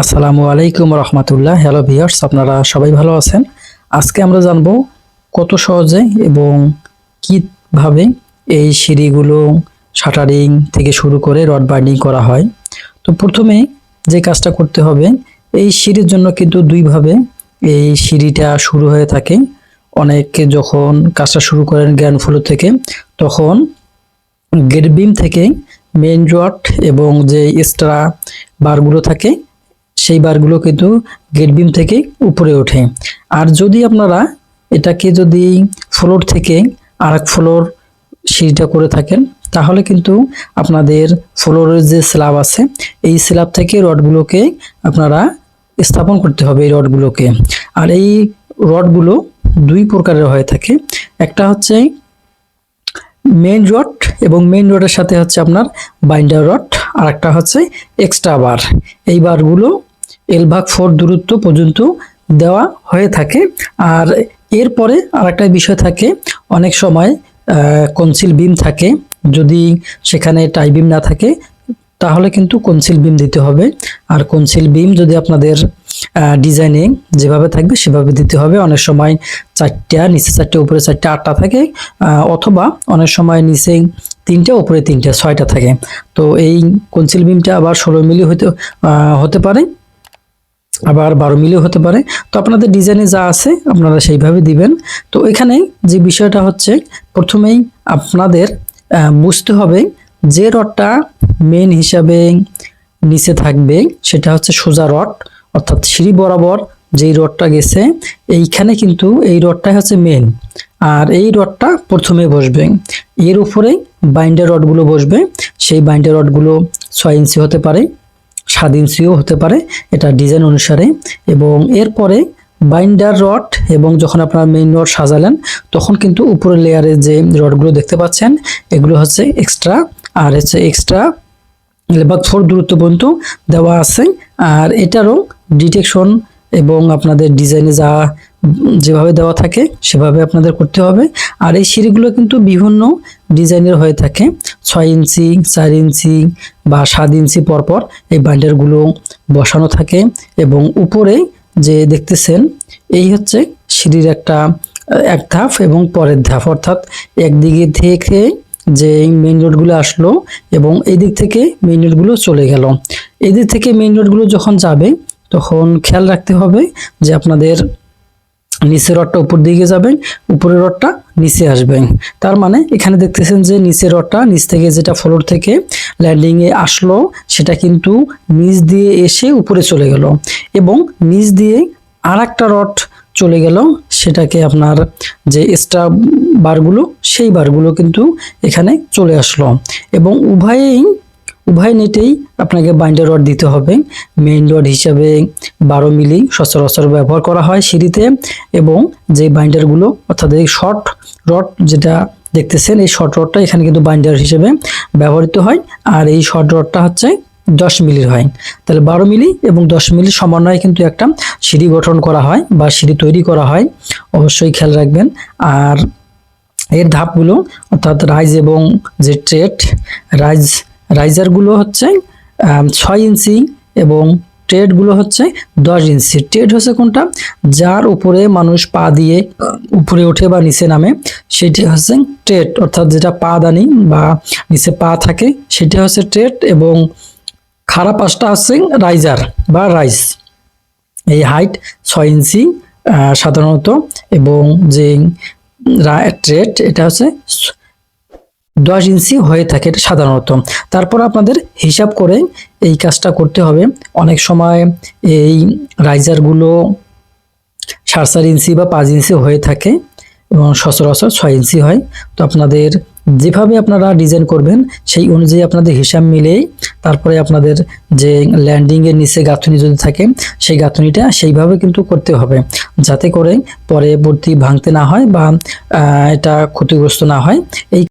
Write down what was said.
আসসালামু আলাইকুম রহমতুল্লাহ। Hello viewers আপনারা সবাই ভালো আছেন? আজকে আমরা জানব কত সহজে এবং কীভাবে এই সিঁড়িগুলো শাটারিং থেকে শুরু করে রড বাইন্ডিং করা হয়। তো প্রথমে যে কাজটা করতে হবে, এই সিঁড়ির জন্য কিন্তু দুইভাবে এই সিঁড়িটা শুরু হয়ে থাকে। অনেকে যখন কাজটা শুরু করেন গ্র্যান্ড ফ্লোর থেকে, তখন গেট বিম থেকে মেইন রড এবং যে এক্সট্রা বারগুলো থাকে সেই বারগুলো কিন্তু গেট বিম থেকে উপরে ওঠে। আর যদি আপনারা এটাকে যদি ফ্লোর থেকে আরেক ফ্লোর সিঁড়িটা করে থাকেন, তাহলে কিন্তু আপনাদের ফ্লোরের যে স্ল্যাব আছে, এই স্ল্যাব থেকে রডগুলোকে আপনারা স্থাপন করতে হবে এই রডগুলোকে। আর এই রডগুলো দুই প্রকারের হয়ে থাকে। একটা হচ্ছে মেইন রড এবং মেইন রডের সাথে হচ্ছে আপনার বাইন্ডার রড আর একটা হচ্ছে এক্সট্রা বার এই বারগুলো এল ফোর দূরত্ব পর্যন্ত দেওয়া হয়ে থাকে। আর এরপরে আর একটা বিষয় থাকে, অনেক সময় কনসিল বিম থাকে। যদি সেখানে টাই বিম না থাকে, তাহলে কিন্তু কনসিল বিম দিতে হবে। আর কনসিল বিম যদি আপনাদের ডিজাইনে যেভাবে থাকবে সেভাবে দিতে হবে। অনেক সময় চারটা, নিচে চারটে, উপরে চারটে, আটটা থাকে অথবা অনেক সময় নিচে তিনটা, উপরে তিনটা, ছয়টা থাকে। তো এই কনসিল বিমটা আবার ষোলো মিলি হতে হতে পারে। আবার বারো মিলিও হতে পারে। তো আপনাদের ডিজাইনে যা আছে আপনারা সেইভাবে দিবেন। তো এখানে যে বিষয়টা হচ্ছে, প্রথমেই আপনাদের বুঝতে হবে যে রডটা মেন হিসাবে নিচে থাকবে, সেটা হচ্ছে সোজা রড। অর্থাৎ সিঁড়ি বরাবর যেই রডটা গেছে, এইখানে কিন্তু এই রডটাই হচ্ছে মেন আর এই রডটা প্রথমে বসবে, এর উপরে বাইন্ডার রডগুলো বসবে। সেই বাইন্ডার রডগুলো ছয় ইঞ্চি হতে পারে, সাত ইঞ্চিও হতে পারে, এটা ডিজাইন অনুসারে। এবং এরপরে বাইন্ডার রড এবং যখন আপনারা মেইন রড সাজালেন, তখন কিন্তু উপরের লেয়ারে যে রডগুলো দেখতে পাচ্ছেন, এগুলো হচ্ছে এক্সট্রা আর হচ্ছে এক্সট্রা লেবাক ফোর দূরত্ব পর্যন্ত দেওয়া আছে। আর এটারও ডিটেকশন এবং আপনাদের ডিজাইনে যা যেভাবে দেওয়া থাকে সেভাবে আপনাদের করতে হবে। আর এই সিঁড়িগুলো কিন্তু বিভিন্ন ডিজাইনের হয়ে থাকে। ছয় ইঞ্চি, চার ইঞ্চি বা সাত ইঞ্চি পরপর এই বাইন্ডারগুলো বসানো থাকে এবং উপরে যে দেখতেছেন, এই হচ্ছে সিঁড়ির একটা, এক ধাপ এবং পরের ধাপ। অর্থাৎ একদিকে থেকে যে মেইন রোডগুলো আসলো এবং এই দিক থেকে মেইন রোডগুলো চলে গেল। এদিক থেকে মেইন রোডগুলো যখন যাবে তখন খেয়াল রাখতে হবে যে আপনাদের নিচের রডটা উপর দিকে যাবেন, উপরের রডটা নিচে আসবেন। তার মানে এখানে দেখতেছেন যে নিচের রডটা নিচ থেকে যেটা ফ্লোর থেকে ল্যান্ডিং এ আসলো, সেটা কিন্তু নিচ দিয়ে এসে উপরে চলে গেল এবং নিচ দিয়ে আর একটা রড চলে গেল, সেটাকে আপনার যে এক্সট্রা বারগুলো সেই বারগুলো কিন্তু এখানে চলে আসলো এবং উভয়েই উভয় নেটেই আপনাকে বাইন্ডার রড দিতে হবে। মেইন রড হিসাবে বারো মিলি সচরাচর ব্যবহার করা হয় সিঁড়িতে এবং যে বাইন্ডারগুলো অর্থাৎ এই শর্ট রড যেটা দেখতেছেন, এই শর্ট রডটা এখানে কিন্তু বাইন্ডার হিসেবে ব্যবহৃত হয়। আর এই শর্ট রডটা হচ্ছে দশ মিলির হয়। তাহলে বারো মিলি এবং দশ মিলি সমন্বয়ে কিন্তু একটা সিঁড়ি গঠন করা হয় বা সিঁড়ি তৈরি করা হয়। অবশ্যই খেয়াল রাখবেন। আর এর ধাপগুলো, অর্থাৎ রাইজ এবং যে ট্রেড রাইজ রাইজারগুলো হচ্ছে ছয় ইঞ্চি এবং ট্রেডগুলো হচ্ছে দশ ইঞ্চি। ট্রেড হচ্ছে কোনটা? যার উপরে মানুষ পা দিয়ে উপরে ওঠে বা নিচে নামে, সেটি হচ্ছে ট্রেড। অর্থাৎ যেটা পা দানি বা নিচে পা থাকে, সেটা হচ্ছে ট্রেড এবং খারাপ পাশটা হচ্ছে রাইজার বা রাইস। এই হাইট ছয় ইঞ্চি সাধারণত এবং যে ট্রেড, এটা হচ্ছে দশ ইঞ্চি হয়ে থাকে এটা সাধারণত। তারপর আপনাদের হিসাব করে এই কাজটা করতে হবে। অনেক সময় এই রাইজারগুলো সাড়ে চার ইঞ্চি বা পাঁচ ইঞ্চি হয়ে থাকে এবং সচরাচর ছয় ইঞ্চি হয়। তো আপনাদের যেভাবে আপনারা ডিজাইন করবেন, সেই অনুযায়ী আপনাদের হিসাব মিলেই তারপরে আপনাদের যে ল্যান্ডিংয়ের নিচে গাঁথনি যদি থাকে, সেই গাঁথনিটা সেইভাবে কিন্তু করতে হবে। যাতে করে পরে পরবর্তী ভাঙতে না হয় বা এটা ক্ষতিগ্রস্ত না হয়। এই